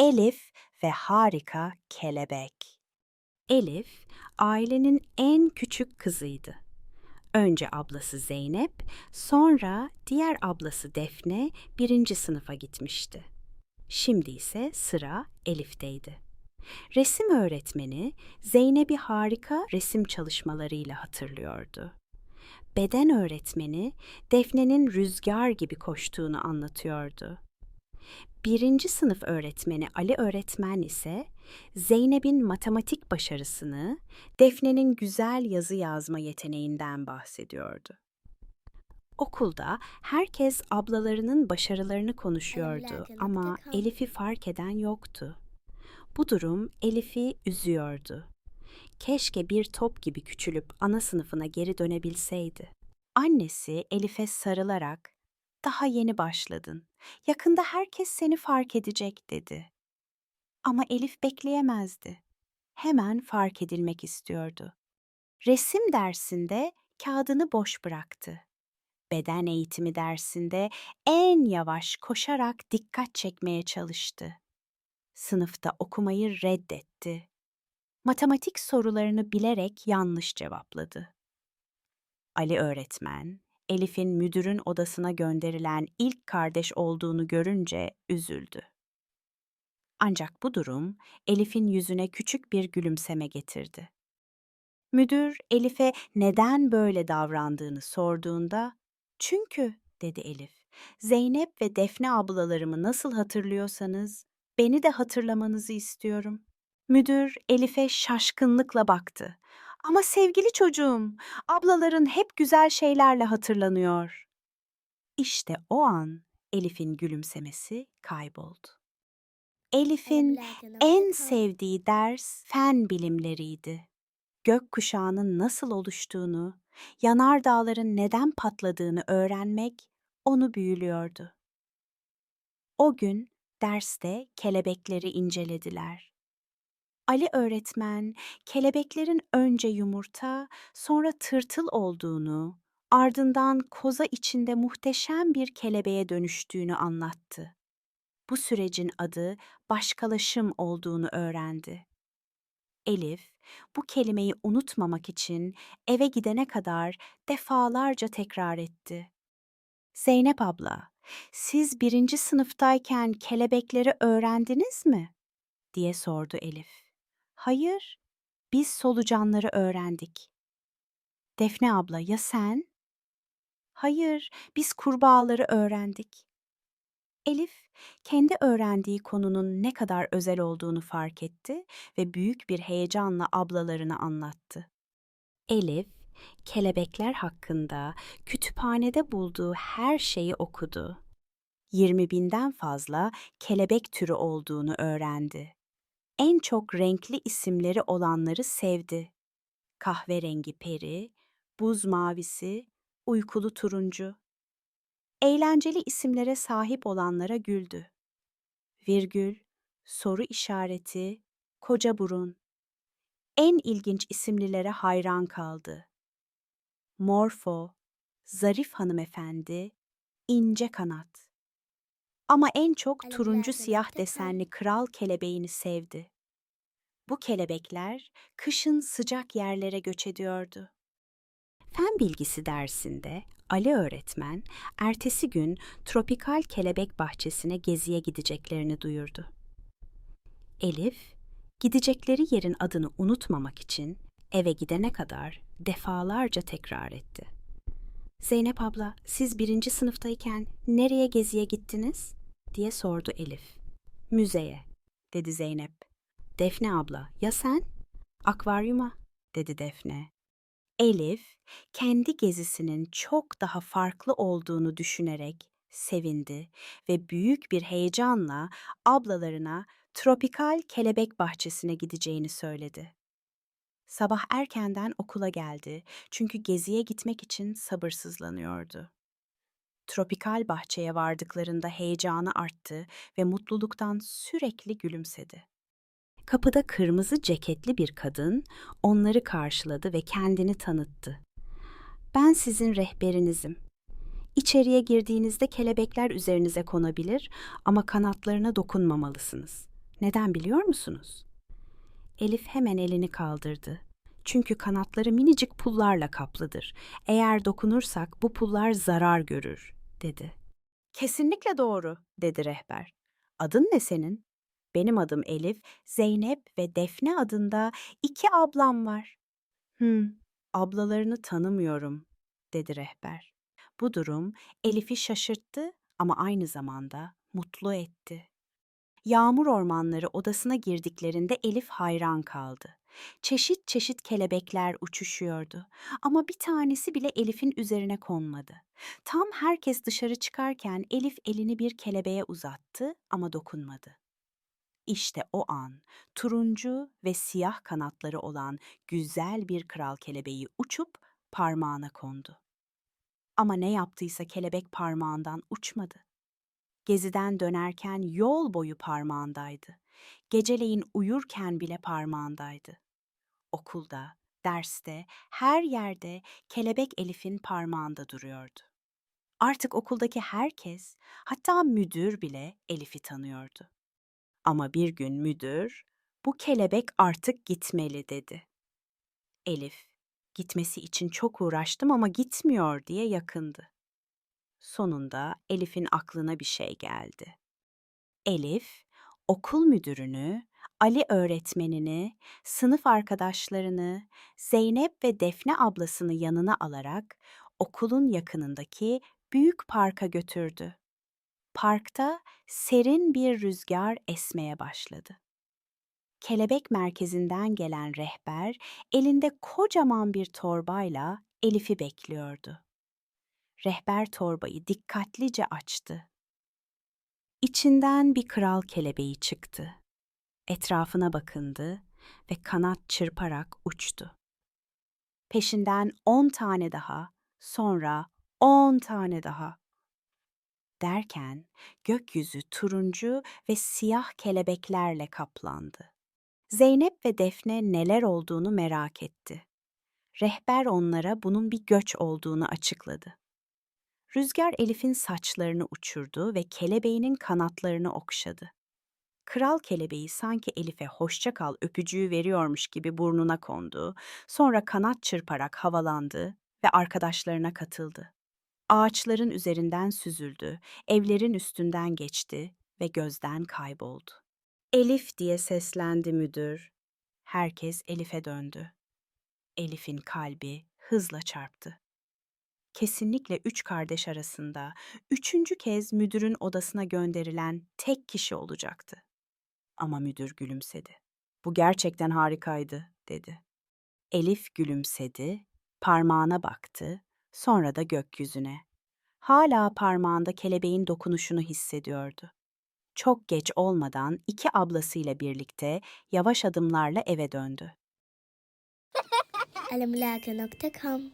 Elif ve harika kelebek. Elif, ailenin en küçük kızıydı. Önce ablası Zeynep, sonra diğer ablası Defne birinci sınıfa gitmişti. Şimdi ise sıra Elif'teydi. Resim öğretmeni Zeynep'i harika resim çalışmalarıyla hatırlıyordu. Beden öğretmeni Defne'nin rüzgar gibi koştuğunu anlatıyordu. Birinci sınıf öğretmeni Ali öğretmen ise Zeynep'in matematik başarısını, Defne'nin güzel yazı yazma yeteneğinden bahsediyordu. Okulda herkes ablalarının başarılarını konuşuyordu ama Elif'i fark eden yoktu. Bu durum Elif'i üzüyordu. Keşke bir top gibi küçülüp ana sınıfına geri dönebilseydi. Annesi Elif'e sarılarak "Daha yeni başladın. Yakında herkes seni fark edecek." dedi. Ama Elif bekleyemezdi. Hemen fark edilmek istiyordu. Resim dersinde kağıdını boş bıraktı. Beden eğitimi dersinde en yavaş koşarak dikkat çekmeye çalıştı. Sınıfta okumayı reddetti. Matematik sorularını bilerek yanlış cevapladı. Ali öğretmen, Elif'in müdürün odasına gönderilen ilk kardeş olduğunu görünce üzüldü. Ancak bu durum Elif'in yüzüne küçük bir gülümseme getirdi. Müdür Elif'e neden böyle davrandığını sorduğunda, "Çünkü," dedi Elif. "Zeynep ve Defne ablalarımı nasıl hatırlıyorsanız beni de hatırlamanızı istiyorum." Müdür Elif'e şaşkınlıkla baktı. "Ama sevgili çocuğum, ablaların hep güzel şeylerle hatırlanıyor." İşte o an Elif'in gülümsemesi kayboldu. Elif'in en sevdiği ders fen bilimleriydi. Gökkuşağının nasıl oluştuğunu, yanardağların neden patladığını öğrenmek onu büyülüyordu. O gün derste kelebekleri incelediler. Ali öğretmen kelebeklerin önce yumurta, sonra tırtıl olduğunu, ardından koza içinde muhteşem bir kelebeğe dönüştüğünü anlattı. Bu sürecin adı başkalaşım olduğunu öğrendi. Elif, bu kelimeyi unutmamak için eve gidene kadar defalarca tekrar etti. Zeynep abla, siz birinci sınıftayken kelebekleri öğrendiniz mi? diye sordu Elif. Hayır, biz solucanları öğrendik. Defne abla, ya sen? Hayır, biz kurbağaları öğrendik. Elif, kendi öğrendiği konunun ne kadar özel olduğunu fark etti ve büyük bir heyecanla ablalarına anlattı. Elif, kelebekler hakkında kütüphanede bulduğu her şeyi okudu. 20 binden fazla kelebek türü olduğunu öğrendi. En çok renkli isimleri olanları sevdi. Kahverengi peri, buz mavisi, uykulu turuncu. Eğlenceli isimlere sahip olanlara güldü. Virgül, soru işareti, koca burun. En ilginç isimlilere hayran kaldı. Morfo, zarif hanımefendi, ince kanat. Ama en çok turuncu siyah desenli kral kelebeğini sevdi. Bu kelebekler kışın sıcak yerlere göç ediyordu. Fen bilgisi dersinde Ali öğretmen ertesi gün tropikal kelebek bahçesine geziye gideceklerini duyurdu. Elif, gidecekleri yerin adını unutmamak için eve gidene kadar defalarca tekrar etti. Zeynep abla, siz birinci sınıftayken nereye geziye gittiniz? Diye sordu Elif. Müzeye, dedi Zeynep. Defne abla, ya sen? Akvaryuma, dedi Defne. Elif, kendi gezisinin çok daha farklı olduğunu düşünerek sevindi ve büyük bir heyecanla ablalarına tropikal kelebek bahçesine gideceğini söyledi. Sabah erkenden okula geldi çünkü geziye gitmek için sabırsızlanıyordu. Tropikal bahçeye vardıklarında heyecanı arttı ve mutluluktan sürekli gülümsedi. Kapıda kırmızı ceketli bir kadın onları karşıladı ve kendini tanıttı. Ben sizin rehberinizim. İçeriye girdiğinizde kelebekler üzerinize konabilir ama kanatlarına dokunmamalısınız. Neden biliyor musunuz? Elif hemen elini kaldırdı. Çünkü kanatları minicik pullarla kaplıdır. Eğer dokunursak bu pullar zarar görür, dedi. Kesinlikle doğru, dedi rehber. Adın ne senin? Benim adım Elif, Zeynep ve Defne adında iki ablam var. Hmm, ablalarını tanımıyorum, dedi rehber. Bu durum Elif'i şaşırttı ama aynı zamanda mutlu etti. Yağmur ormanları odasına girdiklerinde Elif hayran kaldı. Çeşit çeşit kelebekler uçuşuyordu ama bir tanesi bile Elif'in üzerine konmadı. Tam herkes dışarı çıkarken Elif elini bir kelebeğe uzattı ama dokunmadı. İşte o an turuncu ve siyah kanatları olan güzel bir kral kelebeği uçup parmağına kondu. Ama ne yaptıysa kelebek parmağından uçmadı. Geziden dönerken yol boyu parmağındaydı. Geceleyin uyurken bile parmağındaydı. Okulda, derste, her yerde kelebek Elif'in parmağında duruyordu. Artık okuldaki herkes, hatta müdür bile Elif'i tanıyordu. Ama bir gün müdür, bu kelebek artık gitmeli dedi. Elif, gitmesi için çok uğraştım ama gitmiyor diye yakındı. Sonunda Elif'in aklına bir şey geldi. Elif, okul müdürünü, Ali öğretmenini, sınıf arkadaşlarını, Zeynep ve Defne ablasını yanına alarak okulun yakınındaki büyük parka götürdü. Parkta serin bir rüzgar esmeye başladı. Kelebek merkezinden gelen rehber elinde kocaman bir torbayla Elif'i bekliyordu. Rehber torbayı dikkatlice açtı. İçinden bir kral kelebeği çıktı. Etrafına bakındı ve kanat çırparak uçtu. Peşinden on tane daha, sonra on tane daha. Derken gökyüzü turuncu ve siyah kelebeklerle kaplandı. Zeynep ve Defne neler olduğunu merak etti. Rehber onlara bunun bir göç olduğunu açıkladı. Rüzgar Elif'in saçlarını uçurdu ve kelebeğinin kanatlarını okşadı. Kral kelebeği sanki Elif'e hoşça kal öpücüğü veriyormuş gibi burnuna kondu, sonra kanat çırparak havalandı ve arkadaşlarına katıldı. Ağaçların üzerinden süzüldü, evlerin üstünden geçti ve gözden kayboldu. Elif diye seslendi müdür. Herkes Elif'e döndü. Elif'in kalbi hızla çarptı. Kesinlikle üç kardeş arasında üçüncü kez müdürün odasına gönderilen tek kişi olacaktı. Ama müdür gülümsedi. Bu gerçekten harikaydı, dedi. Elif gülümsedi, parmağına baktı, sonra da gökyüzüne. Hala parmağında kelebeğin dokunuşunu hissediyordu. Çok geç olmadan iki ablasıyla birlikte yavaş adımlarla eve döndü. alamulaga.com